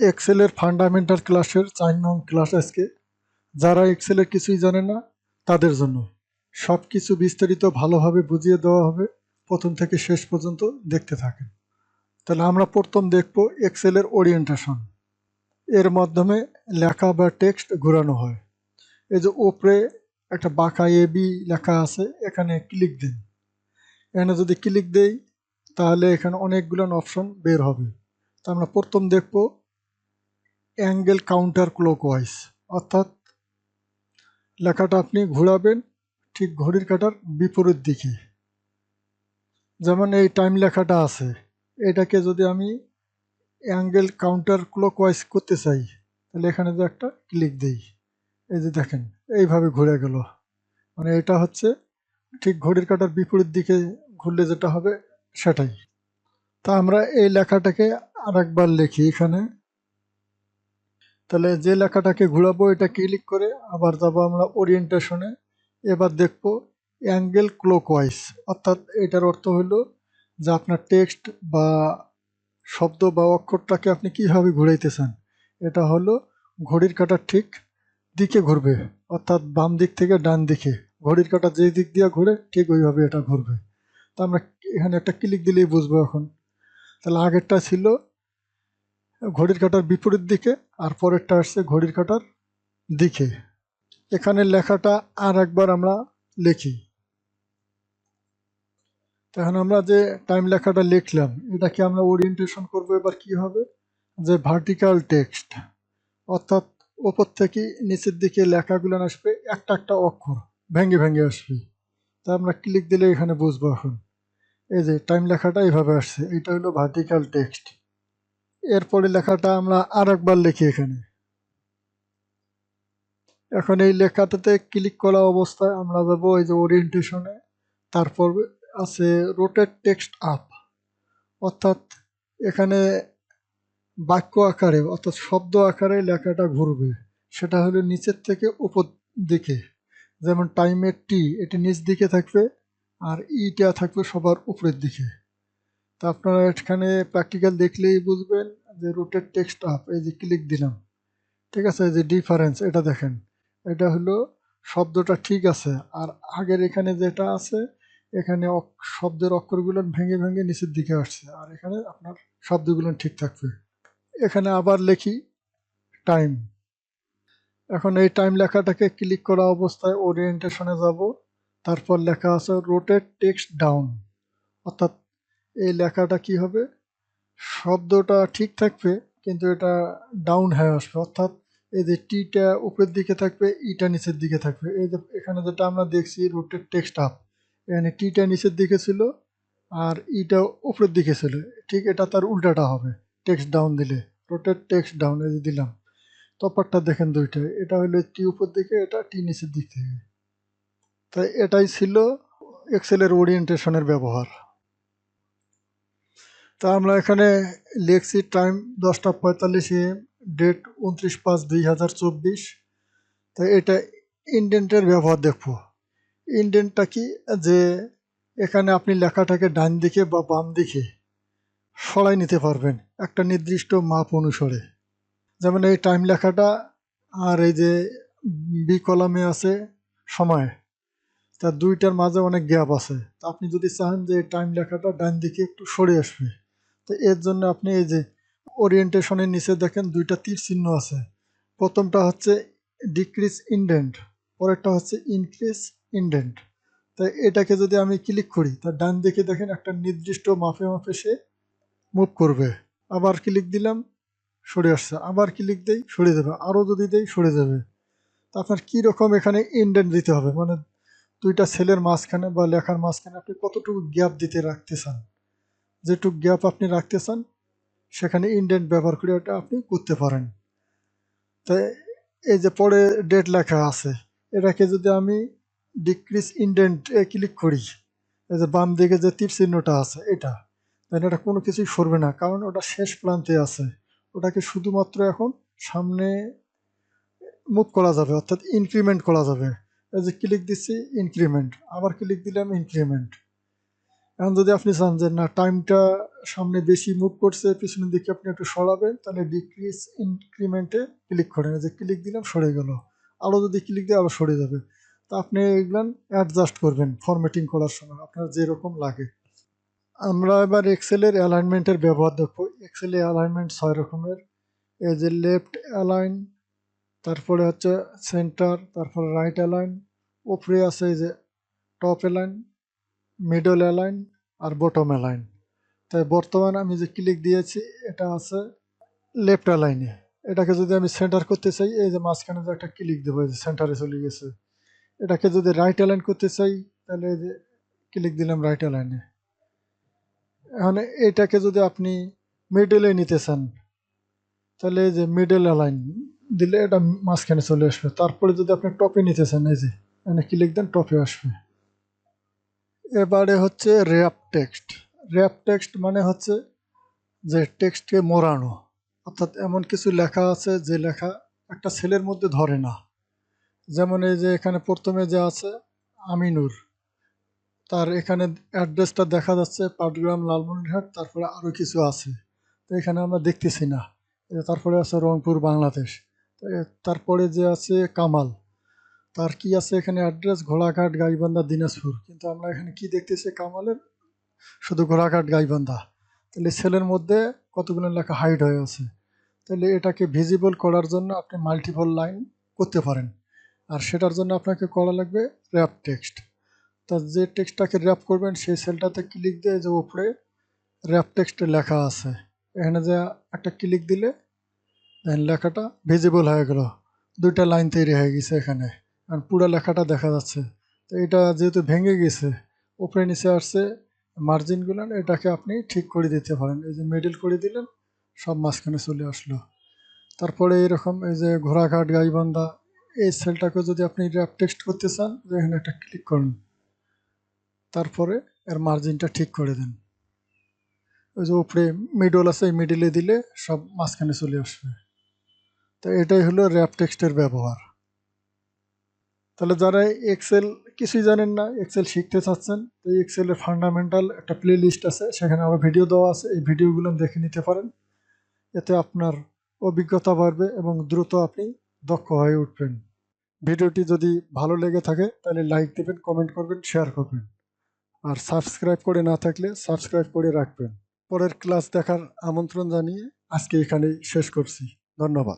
এক্সেলের fundamental ক্লাসের চার নং ক্লাস আজকে। যারা এক্সেলের কিছুই জানে না, তাদের জন্য। সব কিছু বিস্তারিত ভালোভাবে বুঝিয়ে দেওয়া হবে। প্রথম থেকে শেষ পর্যন্ত দেখতে থাকেন। তাহলে আমরা প্রথম দেখব এক্সেলের ওরিয়েন্টেশন এর মাধ্যমে লেখা বা টেক্সট ঘোরানো হয়। এই যে ওপরে একটা বাঁকা এ বি লেখা আছে, এখানে ক্লিক দিন। এখানে যদি ক্লিক দেই, তাহলে এখানে অনেকগুলো অপশন বের হবে। তা আমরা প্রথম দেখব অ্যাঙ্গেল কাউন্টার ক্লকওয়াইজ অর্থাৎ লেখাটা আপনি ঘোরাবেন ঠিক ঘড়ির কাটার বিপরীত দিকে। যেমন এই টাইম লেখাটা আছে। এটাকে যদি আমি অ্যাঙ্গেল কাউন্টার ক্লকওয়াইজ করতে চাই, তাহলে এখানে যে একটা ক্লিক দেই। এই যে দেখেন, এইভাবে ঘুরে গেল। মানে এটা হচ্ছে ঠিক ঘড়ির কাটার বিপরীত দিকে ঘুরলে যেটা হবে সেটাই। তা আমরা এই লেখাটাকে আরেকবার লিখি এখানে। তাহলে যে লেখাটাকে ঘোরাবো, এটা ক্লিক করে আবার যাব আমরা ওরিয়েন্টেশনে এবার দেখব অ্যাঙ্গেল ক্লোকওয়াইজ অর্থাৎ এটার অর্থ হলো যে আপনার টেক্সট বা শব্দ বা অক্ষরটাকে আপনি কীভাবে ঘুরাইতেছেন। এটা হলো ঘড়ির কাটার ঠিক দিকে ঘুরবে, অর্থাৎ বাম দিক থেকে ডান দিকে। ঘড়ির কাটা যে দিক দিয়ে ঘুরে, ঠিক ওইভাবে এটা ঘুরবে। তা আমরা এখানে একটা ক্লিক দিলেই বুঝব এখন। তাহলে আগেরটা ছিল ঘড়ির কাটার বিপরীত দিকে আর পরেরটা আসছে ঘড়ির কাঁটার দিকে। এখানে লেখাটা আর একবার আমরা লিখি। তখন আমরা যে টাইম লেখাটা লিখলাম, এটাকে আমরা ওরিয়েন্টেশন করব এবার কি হবে? যে ভার্টিক্যাল টেক্সট অর্থাৎ ওপর থেকে নিচের দিকে লেখাগুলো আসবে একটা একটা অক্ষর, ভেঙে ভেঙে আসবে। তা আমরা ক্লিক দিলে এখানে বুঝব এখন। এই যে টাইম লেখাটা এইভাবে আসছে, এটা হলো ভার্টিক্যাল টেক্সট এরপরে লেখাটা আমরা আর একবার লিখি এখানে। এখন এই লেখাটাতে ক্লিক করা অবস্থায় আমরা যাব এই যে ওরিয়েন্টেশনে তারপর আছে রোটেট টেক্সট আপ অর্থাৎ এখানে বাক্য আকারে অর্থাৎ শব্দ আকারে লেখাটা ঘুরবে। সেটা হলো নিচের থেকে উপর দিকে। যেমন টাইমের টি এটি নিচ দিকে থাকবে আর ইটা থাকবে সবার উপরের দিকে। তা আপনারা এখানে প্র্যাকটিক্যাল দেখলেই বুঝবেন যে রুটেড টেক্সট আপ এই যে ক্লিক দিলাম। ঠিক আছে? এই যে ডিফারেন্স এটা দেখেন। এটা হলো শব্দটা ঠিক আছে, আর আগের এখানে যেটা আছে, এখানে শব্দের অক্ষরগুলো ভেঙে ভেঙে নিচের দিকে আসছে, আর এখানে আপনার শব্দগুলো ঠিক থাকবে। এখানে আবার লিখি টাইম এখন এই টাইম লেখাটাকে ক্লিক করা অবস্থায় ওরিয়েন্টেশনে যাব, তারপর লেখা আছে রোটেট টেক্সট ডাউন অর্থাৎ এই লেখাটা কি হবে? শব্দটা ঠিক থাকবে, কিন্তু এটা ডাউন হয়ে আসবে। অর্থাৎ এই যে টিটা উপরের দিকে থাকবে ইটা নিচের দিকে থাকবে। এই যে এখানে যেটা আমরা দেখছি রোটেট টেক্সট আপ এখানে টিটা নিচের দিকে ছিল আর ইটা উপরের দিকে ছিল। ঠিক এটা তার উল্টাটা হবে টেক্সট ডাউন দিলে। রোটেট টেক্সট ডাউন এই দিলাম। তফাৎটা দেখেন দুইটা। এটা হলো টি উপর দিকে, এটা টি নিচের দিক থেকে। তাই এটাই ছিল এক্সেলের ওরিয়েন্টেশনের ব্যবহার। তা আমরা এখানে লিখছি টাইম দশটা পঁয়তাল্লিশ এম ডেট উনত্রিশ পাঁচ দুই হাজার চব্বিশ। তাই এটা ইন্ডেন্টের ব্যবহার দেখব। ইন্ডেন্টটা কি? যে এখানে আপনি লেখাটাকে ডান দিকে বা বাম দিকে সরাই নিতে পারবেন একটা নির্দিষ্ট মাপ অনুসারে। যেমন এই টাইম লেখাটা আর এই যে বি কলামে আছে সময়, তা দুইটার মাঝে অনেক গ্যাপ আছে। তা আপনি যদি চান যে টাইম লেখাটা ডান দিকে একটু সরে আসবে। তো এর জন্য আপনি এই যে ওরিয়েন্টেশনের নিচে দেখেন দুইটা তীর চিহ্ন আছে। প্রথমটা হচ্ছে ডিক্রিজ ইন্ডেন্ট পরেরটা হচ্ছে ইনক্রিজ ইন্ডেন্ট তাই এটাকে যদি আমি ক্লিক করি, তা ডান দিকে দেখেন একটা নির্দিষ্ট মাপে মাপে সে মুভ করবে। আবার ক্লিক দিলাম, সরে আসছে। আবার ক্লিক দেই, সরে যাবে। আরও যদি দেই, সরে যাবে। তা আপনার কী রকম এখানে ইনডেন্ট দিতে হবে? মানে দুইটা সেলের মাঝখানে বা লেখার মাঝখানে আপনি কতটুকু গ্যাপ দিতে রাখতে চান? যেটুকু গ্যাপ আপনি রাখতে চান সেখানে ইন্ডেন্ট ব্যবহার করে ওটা আপনি করতে পারেন। তাই এই যে পরে ডেট লেখা আছে, এটাকে যদি আমি ডিক্রিজ ইন্ডেন্ট এ ক্লিক করি, এই যে বাম দিকে যে তীর চিহ্নটা আছে এটা, তাহলে এটা কোনো কিছুই সরবে না, কারণ ওটা শেষ প্রান্তে আছে। ওটাকে শুধুমাত্র এখন সামনে মুভ করা যাবে, অর্থাৎ ইনক্রিমেন্ট করা যাবে। এই যে ক্লিক দিচ্ছি ইনক্রিমেন্ট আবার ক্লিক দিলাম ইনক্রিমেন্ট এখন যদি আপনি চান যে, না টাইমটা সামনে বেশি মুভ করছে, পিছনের দিকে আপনি একটু সরাবেন, তাহলে ডিক্রিজ ইনক্রিমেন্টে ক্লিক করেন। যে ক্লিক দিলাম, সরে গেল। আরও যদি ক্লিক দিয়ে আরও সরে যাবে। তা আপনি এগুলান অ্যাডজাস্ট করবেন ফরম্যাটিং করার সময়। আপনার যেরকম লাগে। আমরা এবার এক্সেলের অ্যালাইনমেন্টের ব্যবহার দেখব। এক্সেলে অ্যালাইনমেন্ট ছয় রকমের। এই যে লেফট অ্যালাইন তারপরে হচ্ছে সেন্টার তারপরে রাইট অ্যালাইন ওপরে আছে এই যে টপ অ্যালাইন মিডল অ্যালাইন আর বটম অ্যালাইন তাই বর্তমানে আমি যে ক্লিক দিয়েছি, এটা আছে লেফট অ্যালাইনে এটাকে যদি আমি সেন্টার করতে চাই, এই যে মাঝখানে যে একটা ক্লিক দেবো যে সেন্টারে চলে গেছে। এটাকে যদি রাইট অ্যালাইন করতে চাই, তাহলে এই যে ক্লিক দিলাম রাইট অ্যালাইনে এখন এটাকে যদি আপনি মিডলে নিতে চান, তাহলে এই যে মিডল অ্যালাইন দিলে এটা মাঝখানে চলে আসবে। তারপরে যদি আপনি টপে নিতে চান, এই যে এখানে ক্লিক দেন টপে আসবে। এবারে হচ্ছে র্যাপ টেক্সট। র্যাপ টেক্সট মানে হচ্ছে যে টেক্সটকে মোড়ানো। অর্থাৎ এমন কিছু লেখা আছে যে লেখা একটা সেলের মধ্যে ধরে না। যেমন এই যে এখানে প্রথমে যে আছে, আমিনুর। তার এখানে অ্যাড্রেসটা দেখা যাচ্ছে পাটগ্রাম লালমনিরহাট, তারপরে আরও কিছু আছে। তো এখানে আমরা দেখতেছি না। তারপরে আছে রংপুর, বাংলাদেশ। তারপরে যে আছে কামাল। তার কি আছে এখানে অ্যাড্রেস ঘোড়াঘাট, গাইবান্ধা, দিনাজপুর। কিন্তু আমরা এখানে কি দেখতেছি কামালের? শুধু ঘোড়াঘাট, গাইবান্ধা। তাহলে সেলের মধ্যে কতগুলো লেখা হাইড হয়ে আছে? তাহলে এটাকে ভিজিবল করার জন্য আপনি মাল্টিপল লাইন করতে পারেন। আর সেটার জন্য আপনাকে করা লাগবে র্যাপ টেক্সট তা যে টেক্সটটাকে র্যাপ করবেন, সেই সেলটাতে ক্লিক দিয়ে যে উপরে র্যাপ টেক্সটে লেখা আছে। এখানে যে একটা ক্লিক দিলে দেন লেখাটা ভিজিবল হয়ে গেল। দুইটা লাইন তৈরি হয়ে গেছে এখানে। আর পুরো লেখাটা দেখা যাচ্ছে। তো এটা যেহেতু ভেঙে গেছে, উপরে নিচে আসছে মার্জিনগুলো এটাকে আপনি ঠিক করে দিতে পারেন। এই যে মিডল করে দিলেন, সব মাঝখানে চলে আসলো। তারপরে এরকম এই যে ঘোড়াঘাট, গাইবান্ধা, এই সেলটাকে যদি আপনি র্যাপ টেক্সট করতে চান এখানে একটা ক্লিক করুন। তারপরে এর মার্জিনটা ঠিক করে দেন। ওই যে উপরে মিডল আছে, এই মিডলে দিলে সব মাঝখানে চলে আসবে। তো এটাই হলো র্যাপ টেক্সটের ব্যবহার। তাহলে যারা এক্সেল কিছুই জানেন না এক্সেল শিখতে চাচ্ছেন, তো এক্সেলের ফান্ডামেন্টাল একটা প্লে লিস্ট আছে, সেখানে আবার ভিডিও দেওয়া আছে, এই ভিডিওগুলো দেখে নিতে পারেন। এতে আপনার অভিজ্ঞতা বাড়বে এবং দ্রুত আপনি দক্ষ হয়ে উঠবেন। ভিডিওটি যদি ভালো লেগে থাকে, তাহলে লাইক দেবেন কমেন্ট করবেন শেয়ার করবেন। আর সাবস্ক্রাইব করে না থাকলে সাবস্ক্রাইব করে রাখবেন। পরের ক্লাস দেখার আমন্ত্রণ জানিয়ে আজকে এখানেই শেষ করছি। ধন্যবাদ।